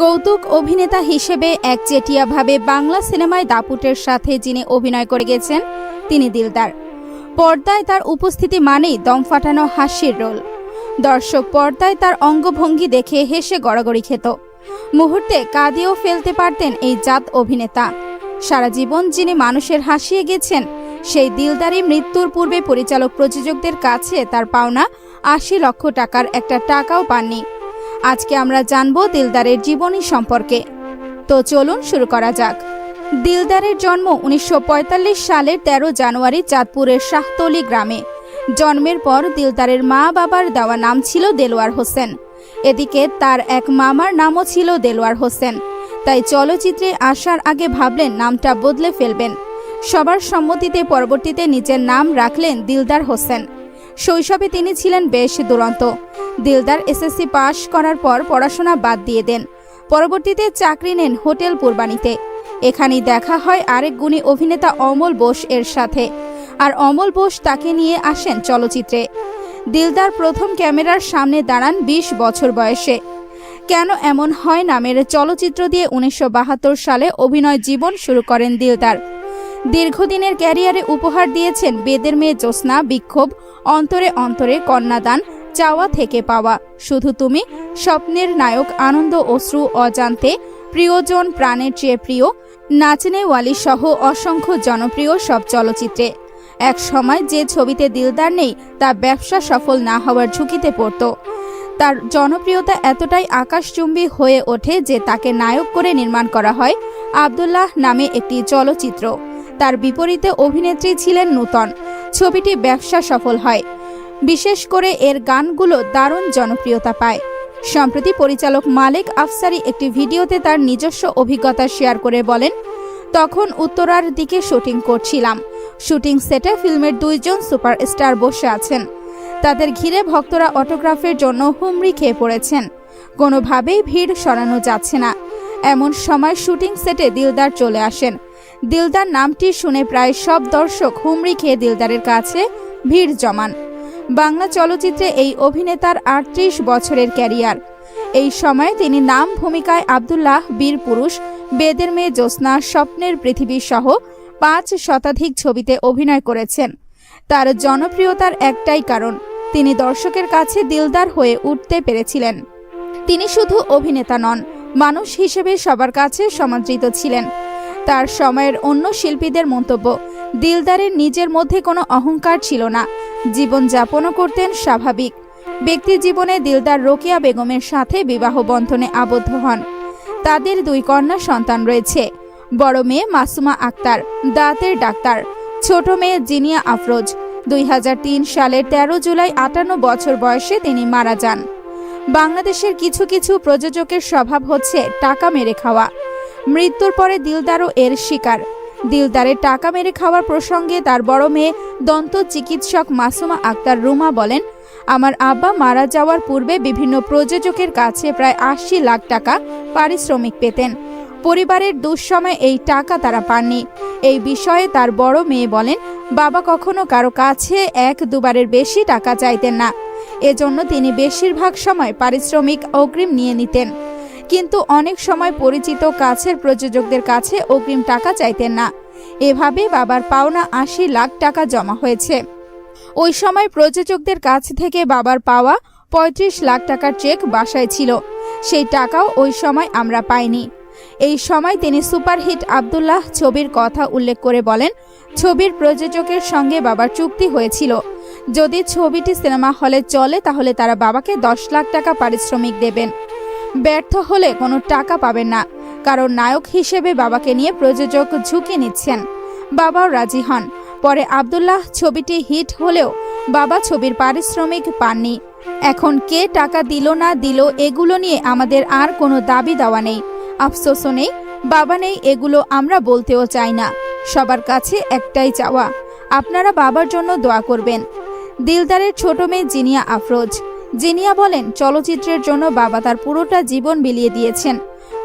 কৌতুক অভিনেতা হিসেবে একচেটিয়াভাবে বাংলা সিনেমায় দাপুটের সাথে যিনি অভিনয় করে গেছেন, তিনি দিলদার। পর্দায় তার উপস্থিতি মানেই দম ফাটানো হাসির রোল। দর্শক পর্দায় তার অঙ্গভঙ্গি দেখে হেসে গড়াগড়ি খেত। মুহূর্তে কাঁদিয়েও ফেলতে পারতেন এই জাত অভিনেতা। সারা জীবন যিনি মানুষের হাসিয়ে গেছেন, সেই দিলদারি মৃত্যুর পূর্বে পরিচালক প্রযোজকদের কাছে তার পাওনা আশি লক্ষ টাকার একটা টাকাও পাননি। আজকে আমরা জানব দিলদারের জীবনী সম্পর্কে। তো চলুন শুরু করা যাক। দিলদারের জন্ম উনিশশো পঁয়তাল্লিশ সালের ১৩ জানুয়ারি চাঁদপুরের শাহতলি গ্রামে। জন্মের পর দিলদারের মা বাবার দেওয়া নাম ছিল দেলোয়ার হোসেন। এদিকে তার এক মামার নামও ছিল দেলোয়ার হোসেন। তাই চলচ্চিত্রে আসার আগে ভাবলেন নামটা বদলে ফেলবেন। সবার সম্মতিতে পরবর্তীতে নিজের নাম রাখলেন দিলদার হোসেন। শৈশবে তিনি ছিলেন বেশ দুরন্ত। দিলদার এসএসসি পাশ করার পর পড়াশোনা বাদ দিয়ে দেন। পরবর্তীতে চাকরি নেন হোটেল কুরবানিতে। এখানেই দেখা হয় আরেক গুণী অভিনেতা অমল বোস এর সাথে। আর অমল বোস তাকে নিয়ে আসেন চলচ্চিত্রে। দিলদার প্রথম ক্যামেরার সামনে দাঁড়ান ২০ বছর বয়সে। কেন এমন হয় নামের চলচ্চিত্র দিয়ে উনিশশো বাহাত্তর সালে অভিনয় জীবন শুরু করেন দিলদার। দীর্ঘদিনের ক্যারিয়ারে উপহার দিয়েছেন বেদের মেয়ে জ্যোৎস্না, বিক্ষোভ, অন্তরে অন্তরে কন্যাদান, চাওয়া থেকে পাওয়া। শুধু তুমি, স্বপ্নের নায়ক আনন্দ অশ্রু অজান্তে, প্রিয়জন প্রাণের চেয়ে প্রিয়, নাচনে ওয়ালি সহ অসংখ্য জনপ্রিয় সব চলচ্চিত্রে। এক সময় যে ছবিতে দিলদার নেই, তা ব্যবসা সফল না হওয়ার ঝুঁকিতে পড়ত। তার জনপ্রিয়তা এতটাই আকাশচুম্বী হয়ে ওঠে যে তাকে নায়ক করে নির্মাণ করা হয় আবদুল্লাহ নামে একটি চলচ্চিত্র। তার বিপরীতে অভিনেত্রী ছিলেন নূতন। ছবিটি ব্যবসা সফল হয়। বিশেষ করে এর গানগুলো দারুণ জনপ্রিয়তা পায়। সম্প্রতি পরিচালক মালিক আফসারি একটি ভিডিওতে তার নিজস্ব অভিজ্ঞতা শেয়ার করে বলেন, তখন উত্তরার দিকে শুটিং করছিলাম। শুটিং সেটে ফিল্মের দুইজন সুপারস্টার বসে আছেন। তাদের ঘিরে ভক্তরা অটোগ্রাফের জন্য হুমড়ি খেয়ে পড়েছেন। কোনোভাবেই ভিড় সরানো যাচ্ছে না। এমন সময় শুটিং সেটে দিলদার চলে আসেন। দিলদার নামটি শুনে প্রায় সব দর্শক হুমড়ি খেয়ে দিলদারের কাছে ভিড় জমান। বাংলা চলচ্চিত্রে এই অভিনেতার আটত্রিশ বছরের ক্যারিয়ার। এই সময়ে তিনি নাম ভূমিকায় আবদুল্লাহ, বীর পুরুষ, বেদের মেয়ে জ্যোৎস্না, স্বপ্নের পৃথিবী সহ পাঁচ শতাধিক ছবিতে অভিনয় করেছেন। তার জনপ্রিয়তার একটাই কারণ, তিনি দর্শকের কাছে দিলদার হয়ে উঠতে পেরেছিলেন। তিনি শুধু অভিনেতা নন, মানুষ হিসেবে সবার কাছে সমাদৃত ছিলেন। তার সময়ের অন্য শিল্পীদের মন্তব্য, দিলদারের নিজের মধ্যে কোনো অহংকার ছিল না। জীবনযাপনও করতেন স্বাভাবিক। ব্যক্তি জীবনে দিলদার রোকেয়া বেগমের সাথে বিবাহ বন্ধনে আবদ্ধ হন। তাদের দুই কন্যা সন্তান রয়েছে। বড় মেয়ে মাসুমা আক্তার, দাঁতের ডাক্তার। ছোট মেয়ে জিনিয়া আফরোজ। দুই হাজার তিন সালের ১৩ জুলাই আটান্ন বছর বয়সে তিনি মারা যান। বাংলাদেশের কিছু কিছু প্রযোজকের স্বভাব হচ্ছে টাকা মেরে খাওয়া। মৃত্যুর পরে দিলদারও এর শিকার। দিলদারের টাকা মেরে খাওয়ার প্রসঙ্গে তার বড় মেয়ে দন্ত চিকিৎসক মাসুমা আক্তার রুমা বলেন, আমার আব্বা মারা যাওয়ার পূর্বে বিভিন্ন প্রযোজকের কাছে প্রায় আশি লাখ টাকা পারিশ্রমিক পেতেন। পরিবারের দুঃসময়ে এই টাকা তারা পাননি। এই বিষয়ে তার বড় মেয়ে বলেন, বাবা কখনো কারও কাছে এক দুবারের বেশি টাকা চাইতেন না। এজন্য তিনি বেশিরভাগ সময় পারিশ্রমিক অগ্রিম নিয়ে নিতেন। কিন্তু অনেক সময় পরিচিত কাছের প্রযোজকদের কাছে অগ্রিম টাকা চাইতেন না। এভাবে বাবার পাওনা আশি লাখ টাকা জমা হয়েছে। ওই সময় প্রযোজকদের কাছ থেকে বাবার পাওয়া পঁয়ত্রিশ লাখ টাকার চেক বাসায় ছিল। সেই টাকাও ওই সময় আমরা পাইনি। এই সময় তিনি সুপারহিট আবদুল্লাহ ছবির কথা উল্লেখ করে বলেন, ছবির প্রযোজকের সঙ্গে বাবার চুক্তি হয়েছিল। যদি ছবিটি সিনেমা হলে চলে, তাহলে তারা বাবাকে দশ লাখ টাকা পারিশ্রমিক দেবেন। ব্যর্থ হলে কোনো টাকা পাবেন না। কারণ নায়ক হিসেবে বাবাকে নিয়ে প্রযোজক ঝুঁকি নিচ্ছেন। বাবাও রাজি হন। পরে আবদুল্লাহ ছবিটি হিট হলেও বাবা ছবির পারিশ্রমিক পাননি। এখন কে টাকা দিল না দিল এগুলো নিয়ে আমাদের আর কোনো দাবি দেওয়া নেই। আফসোসও নেই, বাবা নেই এগুলো আমরা বলতেও চাই না। সবার কাছে একটাই চাওয়া, আপনারা বাবার জন্য দোয়া করবেন। দিলদারের ছোট মেয়ে জিনিয়া আফরোজ। জিনিয়া বলেন, চলচ্চিত্রের জন্য বাবা তার পুরোটা জীবন বিলিয়ে দিয়েছেন।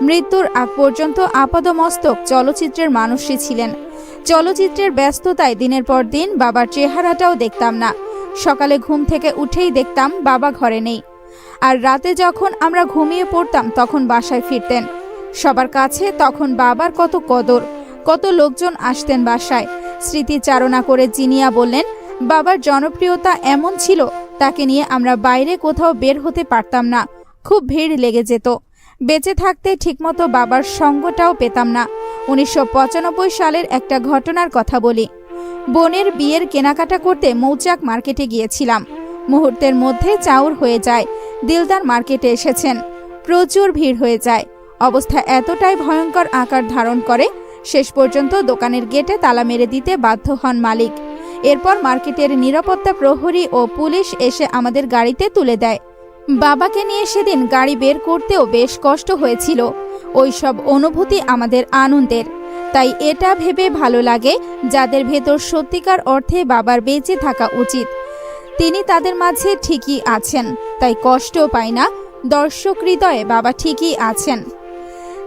মৃত্যুর আগ পর্যন্ত আপাদমস্তক চলচ্চিত্রের মানুষই ছিলেন। চলচ্চিত্রের ব্যস্ততায় দিনের পর দিন বাবার চেহারাটাও দেখতাম না। সকালে ঘুম থেকে উঠেই দেখতাম বাবা ঘরে নেই। আর রাতে যখন আমরা ঘুমিয়ে পড়তাম, তখন বাসায় ফিরতেন। সবার কাছে তখন বাবার কত কদর, কত লোকজন আসতেন বাসায়। স্মৃতিচারণা করে জিনিয়া বললেন, বাবার জনপ্রিয়তা এমন ছিল তাকে নিয়ে আমরা বাইরে কোথাও বের হতে পারতাম না। খুব ভিড় লেগে যেত। বেঁচে থাকতে ঠিকমতো বাবার সঙ্গটাও পেতাম না। উনিশশো পঁচানব্বই সালের একটা ঘটনার কথা বলি। বোনের বিয়ের কেনাকাটা করতে মৌচাক মার্কেটে গিয়েছিলাম। মুহূর্তের মধ্যে চাউর হয়ে যায়। দিলদার মার্কেটে এসেছেন। প্রচুর ভিড় হয়ে যায়। অবস্থা এতটাই ভয়ঙ্কর আকার ধারণ করে, শেষ পর্যন্ত দোকানের গেটে তালা মেরে দিতে বাধ্য হন মালিক। এরপর মার্কেটের নিরাপত্তা প্রহরী ও পুলিশ এসে আমাদের গাড়িতে তুলে দেয়। বাবাকে নিয়ে সেদিন গাড়ি বের করতেও বেশ কষ্ট হয়েছিল। ওই সব অনুভূতি আমাদের আনন্দের। তাই এটা ভেবে ভালো লাগে যাদের ভেতর সত্যিকার অর্থে বাবার বেঁচে থাকা উচিত। তিনি তাদের মাঝে ঠিকই আছেন, তাই কষ্টও পায় না। দর্শক হৃদয়ে বাবা ঠিকই আছেন।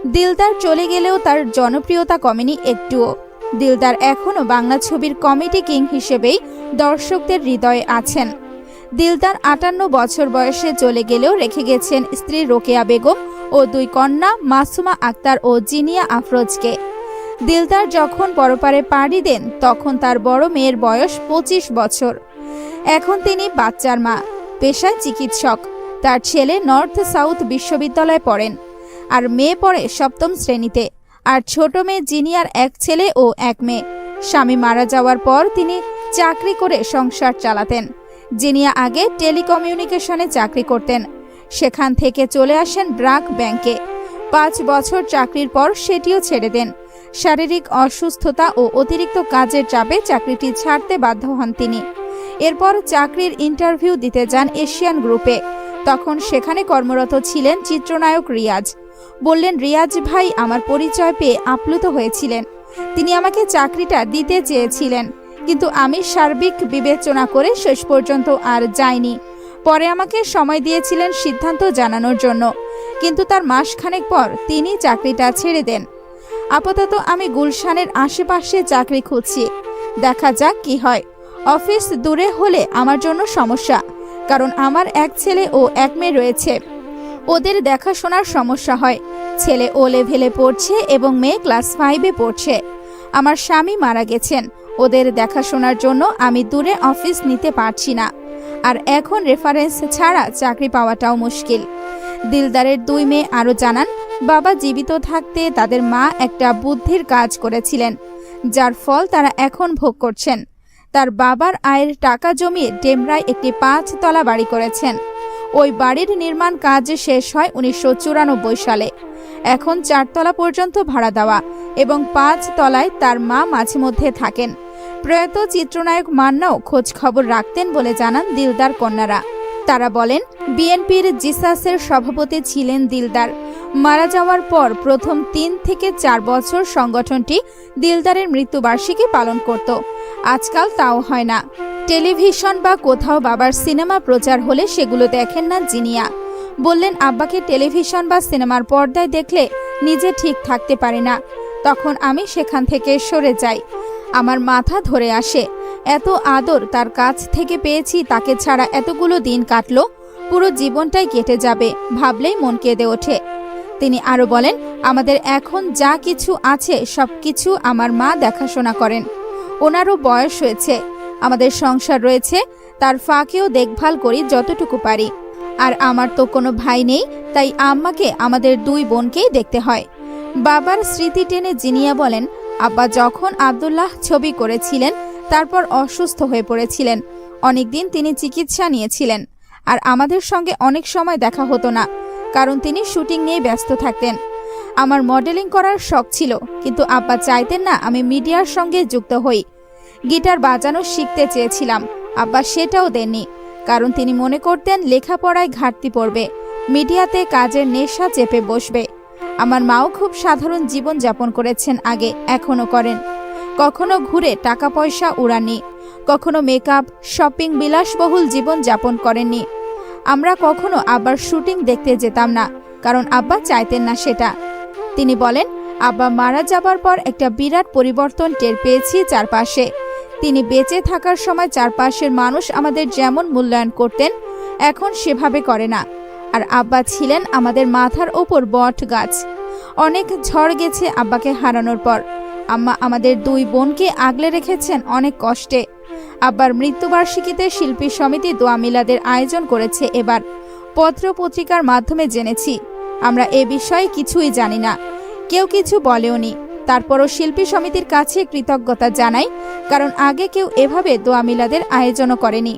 দিলদার চলে গেলেও তার জনপ্রিয়তা কমেনি একটুও। দিলদার এখনও বাংলা ছবির কমেডি কিং হিসেবেই দর্শকদের হৃদয়ে আছেন। দিলদার আটান্ন বছর বয়সে চলে গেলেও রেখে গেছেন স্ত্রী রোকেয়া বেগম ও দুই কন্যা মাসুমা আক্তার ও জিনিয়া আফরোজকে। দিলদার যখন পরপারে পাড়ি দেন, তখন তার বড় মেয়ের বয়স পঁচিশ বছর। এখন তিনি বাচ্চার মা, পেশায় চিকিৎসক। তার ছেলে নর্থ সাউথ বিশ্ববিদ্যালয়ে পড়েন, আর মেয়ে পড়ে সপ্তম শ্রেণীতে। আর ছোট মেয়ে জিনিয়ার এক ছেলে ও এক মেয়ে। স্বামী মারা যাওয়ার পর তিনি চাকরি করে সংসার চালাতেন। জিনিয়া আগে টেলিকমিউনিকেশনে চাকরি করতেন। সেখান থেকে চলে আসেন ব্রাক ব্যাংকে। পাঁচ বছর চাকরির পর সেটিও ছেড়ে দেন। শারীরিক অসুস্থতা ও অতিরিক্ত কাজের চাপে চাকরিটি ছাড়তে বাধ্য হন তিনি। এরপর চাকরির ইন্টারভিউ দিতে যান এশিয়ান গ্রুপে। তখন সেখানে কর্মরত ছিলেন চিত্রনায়ক রিয়াজ। বললেন, রিয়াজ ভাই আমার পরিচয় পেয়ে আপ্লুত হয়েছিলেন। তিনি আমাকে চাকরিটা দিতে চেয়েছিলেন, কিন্তু আমি সার্বিক বিবেচনা করে শেষ পর্যন্ত আর যাইনি। পরে আমাকে সময় দিয়েছিলেন সিদ্ধান্ত জানানোর জন্য, কিন্তু তার মাসখানেক পর তিনি চাকরিটা ছেড়ে দেন। আপাতত আমি গুলশানের আশেপাশে চাকরি খুঁজছি। দেখা যাক কি হয়। অফিস দূরে হলে আমার জন্য সমস্যা, কারণ আমার এক ছেলে ও এক মেয়ে রয়েছে। ওদের দেখাশোনার সমস্যা হয়। ছেলে ও লেভেলে পড়ছে এবং মেয়ে ক্লাস ফাইভে পড়ছে। আমার স্বামী মারা গেছেন। ওদের দেখাশোনার জন্য আমি দূরে অফিস নিতে পারছি না। আর এখন রেফারেন্স ছাড়া চাকরি পাওয়াটাও মুশকিল। দিলদারের দুই মেয়ে আরও জানান, বাবা জীবিত থাকতে তাদের মা একটা বুদ্ধির কাজ করেছিলেন, যার ফল তারা এখন ভোগ করছেন। তার বাবার আয়ের টাকা জমিয়ে ডেমরায় একটি পাঁচতলা বাড়ি করেছেন। ওই বাড়ির নির্মাণ কাজ শেষ হয় উনিশশো চুরানব্বই সালে। এখন চারতলা পর্যন্ত ভাড়া দেওয়া এবং পাঁচ তলায় তার মা মাঝে মধ্যে থাকেন। প্রয়াত চিত্রনায়ক মান্নাও খোঁজ খবর রাখতেন বলে জানান দিলদার কন্যারা। তারা বলেন, বিএনপির জিসাসের সভাপতি ছিলেন দিলদার। মারা যাওয়ার পর প্রথম তিন থেকে চার বছর সংগঠনটি দিলদারের মৃত্যুবার্ষিকী পালন করত। আজকাল তাও হয় না। টেলিভিশন বা কোথাও বাবার সিনেমা প্রচার হলে সেগুলো দেখেন না জিনিয়া। বললেন, আব্বাকে টেলিভিশন বা সিনেমার পর্দায় দেখলে নিজে ঠিক থাকতে পারে না। তখন আমি সেখান থেকে সরে যাই। আমার মাথা ধরে আসে, এত আদর তার কাছ থেকে পেয়েছি, তাকে ছাড়া এতগুলো দিন কাটলো। পুরো জীবনটাই কেটে যাবে, ভাবলেই মন কেঁদে ওঠে। তিনি আরও বলেন, আমাদের এখন যা কিছু আছে সব কিছু আমার মা দেখাশোনা করেন। ওনারও বয়স হয়েছে। আমাদের সংসার রয়েছে, তার ফাঁকেও দেখভাল করি যতটুকু পারি। আর আমার তো কোনো ভাই নেই, তাই আম্মাকে আমাদের দুই বোনকেই দেখতে হয়। বাবার স্মৃতি টেনে জিনিয়া বলেন, আব্বা যখন আব্দুল্লাহ ছবি করেছিলেন, তারপর অসুস্থ হয়ে পড়েছিলেন। অনেকদিন তিনি চিকিৎসা নিয়েছিলেন। আর আমাদের সঙ্গে অনেক সময় দেখা হতো না, কারণ তিনি শুটিং নিয়ে ব্যস্ত থাকতেন। আমার মডেলিং করার শখ ছিল, কিন্তু আব্বা চাইতেন না আমি মিডিয়ার সঙ্গে যুক্ত হই। গিটার বাজানো শিখতে চেয়েছিলাম, আব্বা সেটাও দেননি। কারণ তিনি মনে করতেন লেখাপড়ায় ঘাটতি পড়বে, মিডিয়াতে কাজের নেশা চেপে বসবে। আমার মাও খুব সাধারণ জীবন যাপন করেছেন আগে এখনও করেন। কখনো ঘুরে টাকা পয়সা উড়াননি, কখনো মেকআপ, শপিং বিলাসবহুল জীবন যাপন করেননি। আমরা কখনো আবার শুটিং দেখতে যেতাম না, কারণ আব্বা চাইতেন না সেটা। তিনি বলেন, আব্বা মারা যাবার পর একটা বিরাট পরিবর্তন টের পেয়েছি চারপাশে। তিনি বেঁচে থাকার সময় চারপাশের মানুষ আমাদের যেমন মূল্যায়ন করতেন, এখন সেভাবে করে না। আর আব্বা ছিলেন আমাদের মাথার ওপর বট গাছ। অনেক ঝড় গেছে আব্বাকে হারানোর পর। আম্মা আমাদের দুই বোনকে আগলে রেখেছেন অনেক কষ্টে। আব্বার মৃত্যুবার্ষিকীতে শিল্পী সমিতি দোয়া মিলাদের আয়োজন করেছে এবার। পত্র পত্রিকার মাধ্যমে জেনেছি। আমরা এ বিষয়ে কিছুই জানি না। কেউ কিছু বলেওনি। তারপরও শিল্পী সমিতির কাছে কৃতজ্ঞতা জানাই কারণ আগে কেউ এভাবে দোয়া মিলাদের আয়োজনও করেনি।